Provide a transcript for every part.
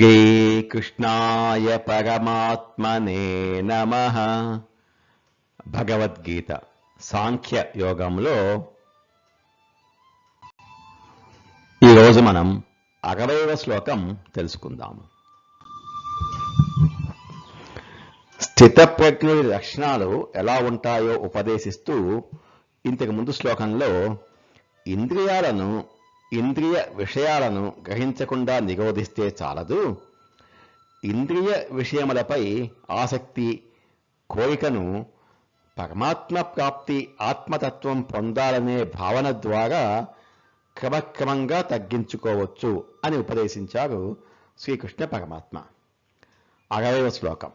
శ్రీకృష్ణాయ పరమాత్మనే నమ. భగవద్గీత సాంఖ్య యోగంలో ఈరోజు మనం అరవైవ శ్లోకం తెలుసుకుందాము స్థితప్రజ్ఞుడి లక్షణాలు ఎలా ఉంటాయో ఉపదేశిస్తూ ఇంతకు ముందు శ్లోకంలో ఇంద్రియాలను ఇంద్రియ విషయాలను గ్రహించకుండా నిరోధిస్తే చాలదు. ఇంద్రియ విషయములపై ఆసక్తి కోరికను పరమాత్మ ప్రాప్తి ఆత్మతత్వం పొందాలనే భావన ద్వారా క్రమక్రమంగా తగ్గించుకోవచ్చు అని ఉపదేశించారు శ్రీకృష్ణ పరమాత్మ. అరవైవ శ్లోకం.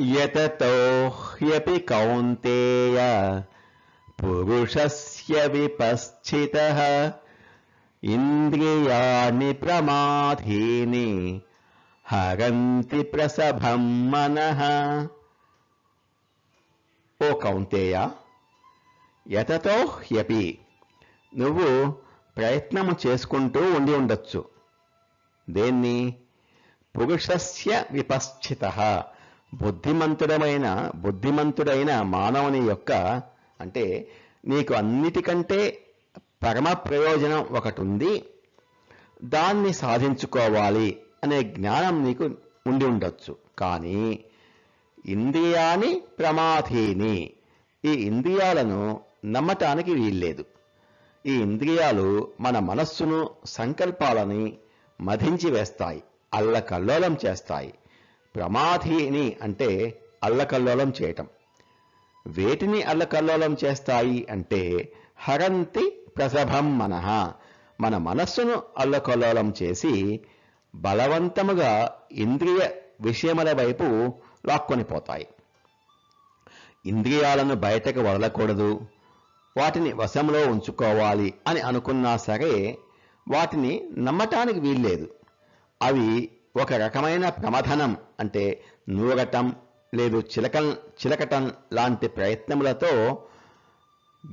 యతతో హ్యపి కౌంతేయ పురుషస్య విపశ్చిత ఇంద్రియాణి ప్రమాధీని హరంతి ప్రసభం మన. ఓ కౌంతేయ యతతో హ్యపి. నువ్వు ప్రయత్నము చేసుకుంటూ ఉండి ఉండొచ్చు. దేన్ని? పురుషస్య విపశ్చిత. బుద్ధిమంతుడమైన బుద్ధిమంతుడైన మానవుని యొక్క అంటే నీకు అన్నిటికంటే పరమ ప్రయోజనం ఒకటి ఉంది దాన్ని సాధించుకోవాలి అనే జ్ఞానం నీకు ఉండి ఉండొచ్చు. కానీ ఇంద్రియాని ప్రమాధీని. ఈ ఇంద్రియాలను నమ్మటానికి వీల్లేదు. ఈ ఇంద్రియాలు మన మనస్సును సంకల్పాలని మధించి వేస్తాయి అల్లకల్లోలం చేస్తాయి. ప్రమాధీని అంటే అల్లకల్లోలం చేయటం. వేటిని అల్లకల్లోలం చేస్తాయి అంటే హరంతి ప్రసభం మనః. మన మనస్సును అల్లకల్లోలం చేసి బలవంతముగా ఇంద్రియ విషయముల వైపు లాక్కొని పోతాయి. ఇంద్రియాలను బయటకు వదలకూడదు. వాటిని వశంలో ఉంచుకోవాలి అని అనుకున్నా సరే వాటిని నమ్మటానికి వీల్లేదు. అవి ఒక రకమైన ప్రమథనం అంటే నూరటం లేదు చిలకం చిలకటం లాంటి ప్రయత్నములతో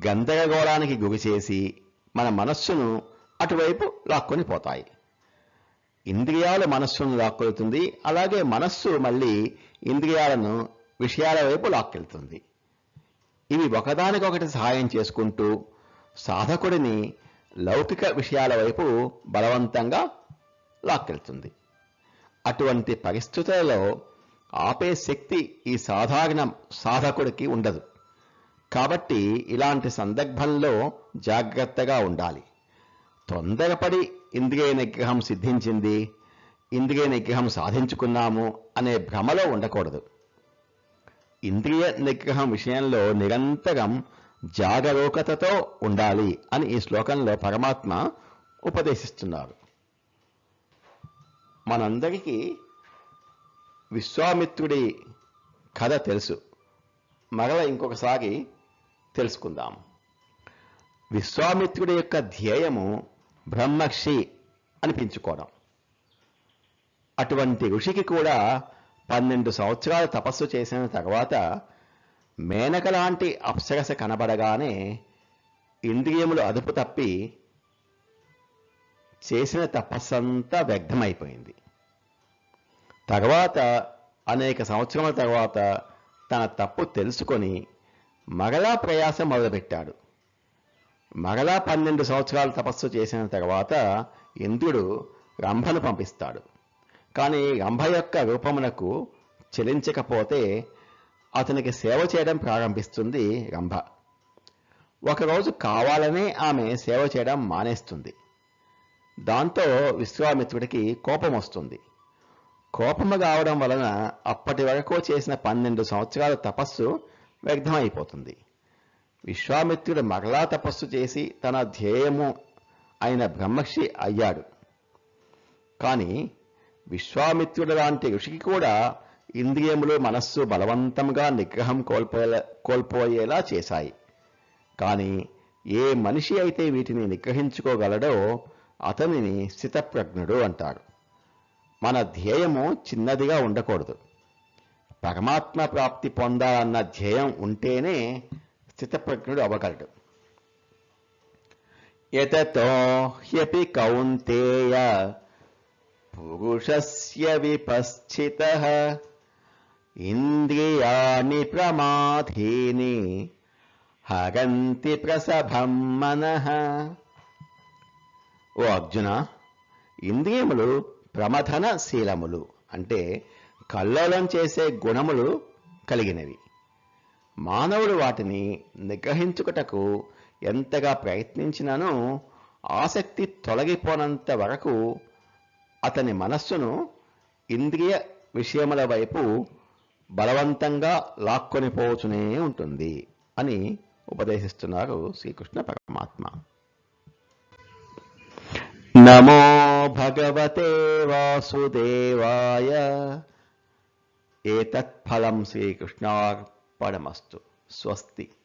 గందరగోళానికి గురిచేసి మన మనస్సును అటువైపు లాక్కొని పోతాయి. ఇంద్రియాలు మనస్సును లాక్కొలుతుంది అలాగే మనస్సు మళ్ళీ ఇంద్రియాలను విషయాల వైపు లాక్కెళ్తుంది. ఇవి ఒకదానికొకటి సహాయం చేసుకుంటూ సాధకుడిని లౌకిక విషయాల వైపు బలవంతంగా లాక్కెళ్తుంది. అటువంటి పరిస్థితులలో ఆపే శక్తి ఈ సాధారణ సాధకుడికి ఉండదు. కాబట్టి ఇలాంటి సందర్భంలో జాగ్రత్తగా ఉండాలి. తొందరపడి ఇంద్రియ నిగ్రహం సిద్ధించింది ఇంద్రియ నిగ్రహం సాధించుకున్నాము అనే భ్రమలో ఉండకూడదు. ఇంద్రియ నిగ్రహం విషయంలో నిరంతరం జాగరూకతతో ఉండాలి అని ఈ శ్లోకంలో పరమాత్మ ఉపదేశిస్తున్నారు. మనందరికీ విశ్వామిత్రుడి కథ తెలుసు. మరల ఇంకొకసారి తెలుసుకుందాం. విశ్వామిత్రుడి యొక్క ధ్యేయము బ్రహ్మక్షి అనిపించుకోవడం అటువంటి ఋషికి కూడా పన్నెండు సంవత్సరాలు తపస్సు చేసిన తర్వాత మేనక లాంటి అప్సరస కనబడగానే ఇంద్రియములు అదుపు తప్పి చేసిన తపస్సంతా వ్యర్థమైపోయింది తర్వాత అనేక సంవత్సరముల తర్వాత తన తప్పు తెలుసుకొని మగలా ప్రయాసం మొదలుపెట్టాడు. మగలా పన్నెండు సంవత్సరాలు తపస్సు చేసిన తర్వాత ఇంద్రుడు రంభను పంపిస్తాడు. కానీ రంభ యొక్క రూపమునకు చెలించకపోతే అతనికి సేవ చేయడం ప్రారంభిస్తుంది రంభ. ఒకరోజు కావాలనే ఆమె సేవ చేయడం మానేస్తుంది. దాంతో విశ్వామిత్రుడికి కోపం వస్తుంది. కోపము కావడం వలన అప్పటి వరకు చేసిన పన్నెండు సంవత్సరాల తపస్సు వ్యర్థమైపోతుంది. విశ్వామిత్రుడు మరలా తపస్సు చేసి తన ధ్యేయము అయిన బ్రహ్మర్షి అయ్యాడు. కానీ విశ్వామిత్రుడు లాంటి ఋషికి కూడా ఇంద్రియములు మనస్సు బలవంతంగా నిగ్రహం కోల్పోయేలా కోల్పోయేలా చేశాయి. కానీ ఏ మనిషి అయితే వీటిని నిగ్రహించుకోగలడో అతనిని స్థితప్రజ్ఞుడు అంటారు. మన ధ్యేయము చిన్నదిగా ఉండకూడదు. పరమాత్మ ప్రాప్తి పొందాలన్న ధ్యేయం ఉంటేనే స్థితప్రజ్ఞుడు అవ్వగలడు. ఎతతో హ్యపి కౌంతేయ పురుషస్య విపశ్చిత ఇంద్రియాణి ప్రమాధీని హగంతి ప్రసభం మనః. ఓ అర్జున ఇంద్రియములు ప్రమథన శీలములు అంటే కల్లోలం చేసే గుణములు కలిగినవి. మానవుడు వాటిని నిగ్రహించుకుటకు ఎంతగా ప్రయత్నించినానో ఆసక్తి తొలగిపోనంత వరకు అతని మనస్సును ఇంద్రియ విషయముల వైపు బలవంతంగా లాక్కునిపోవచునే ఉంటుంది అని ఉపదేశిస్తున్నారు శ్రీకృష్ణ పరమాత్మ. నమో భగవతే వాసుదేవాయ एतत् फलं श्रीकृष्णार्पणमस्तु. स्वस्ति।